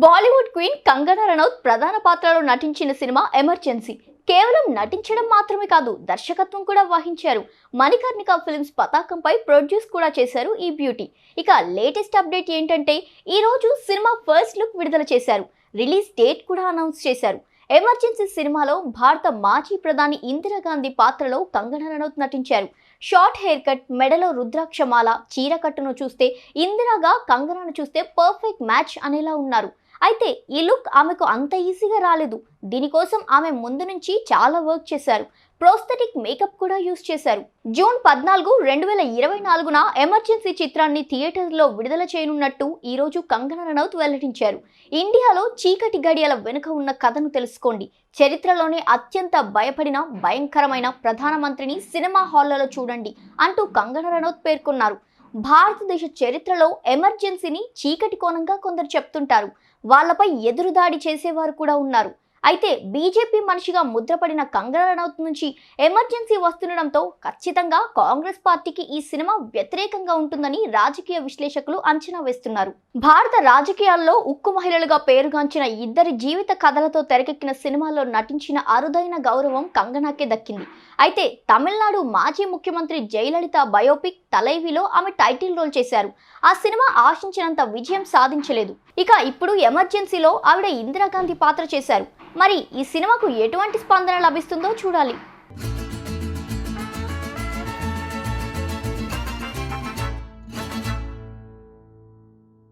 Bollywood queen Kangana Ranaut ప్రధాన పాత్రలో నటించిన సినిమా ఎమర్జెన్సీ. కేవలం నటించడం మాత్రమే కాదు దర్శకత్వం కూడా వహించారు. మణికర్ణిక ఫిల్మ్స్ పతాకంపై ప్రొడ్యూస్ కూడా చేశారు ఈ బ్యూటీ. ఇక లేటెస్ట్ అప్డేట్ ఏంటంటే ఈరోజు సినిమా ఫస్ట్ లుక్ విడుదల చేశారు. రిలీజ్ డేట్ కూడా అనౌన్స్ చేశారు. ఎమర్జెన్సీ సినిమాలో భారత మాజీ ప్రధాని ఇందిరాగాంధీ పాత్రలో కంగనా రనౌత్ నటించారు. షార్ట్ హెయిర్ కట్ మెడలో రుద్రాక్షమాల చీరకట్టును చూస్తే ఇందిరాగా కంగనాను చూస్తే పర్ఫెక్ట్ మ్యాచ్ అనేలా ఉన్నారు. అయితే ఈ లుక్ ఆమెకు అంత ఈజీగా రాలేదు. దీనికోసం ఆమె ముందు నుంచి చాలా వర్క్ చేశారు. ప్రోస్థెటిక్ మేకప్ కూడా యూస్ చేశారు. జూన్ పద్నాలుగు రెండు వేల ఇరవై నాలుగున ఎమర్జెన్సీ చిత్రాన్ని థియేటర్లో విడుదల చేయనున్నట్టు ఈరోజు కంగనా రనౌత్ వెల్లడించారు. ఇండియాలో చీకటి గడియల వెనుక ఉన్న కథను తెలుసుకోండి. చరిత్రలోనే అత్యంత భయపడిన భయంకరమైన ప్రధానమంత్రిని సినిమా హాళ్ళలో చూడండి అంటూ కంగనా రనౌత్ పేర్కొన్నారు. భారతదేశ చరిత్రలో ఎమర్జెన్సీని చీకటి కోణంగా కొందరు చెప్తుంటారు. వాళ్ళపై ఎదురుదాడి చేసేవారు కూడా ఉన్నారు. అయితే బీజేపీ మనిషిగా ముద్రపడిన కంగనా రనౌత్ నుంచి ఎమర్జెన్సీ వస్తుండడంతో ఖచ్చితంగా కాంగ్రెస్ పార్టీకి ఈ సినిమా వ్యతిరేకంగా ఉంటుందని రాజకీయ విశ్లేషకులు అంచనా వేస్తున్నారు. భారత రాజకీయాల్లో ఉక్కు మహిళలుగా పేరుగాంచిన ఇద్దరి జీవిత కథలతో తెరకెక్కిన సినిమాల్లో నటించిన అరుదైన గౌరవం కంగనాకే దక్కింది. అయితే తమిళనాడు మాజీ ముఖ్యమంత్రి జయలలిత బయోపిక్ తలైవిలో ఆమె టైటిల్ రోల్ చేశారు. ఆ సినిమా ఆశించినంత విజయం సాధించలేదు. ఇక ఇప్పుడు ఎమర్జెన్సీలో ఆవిడ ఇందిరాగాంధీ పాత్ర చేశారు. మరి ఈ సినిమాకు ఎటువంటి స్పందన లభిస్తుందో చూడాలి.